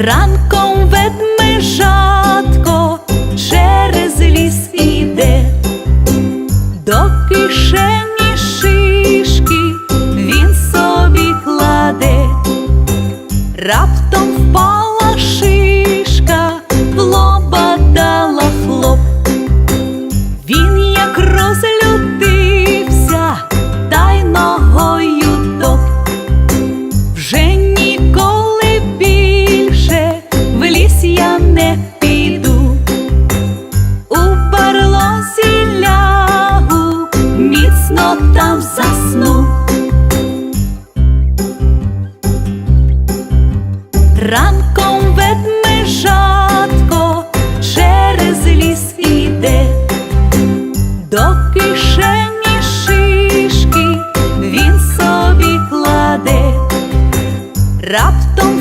Ранком ведмежатко через ліс іде, до кишені шишки він собі кладе, раптом впала шишка, в лоба дала хлоп. Він там заснув. Ранком ведмежатко через ліс іде, до кишені шишки він собі кладе. Раптом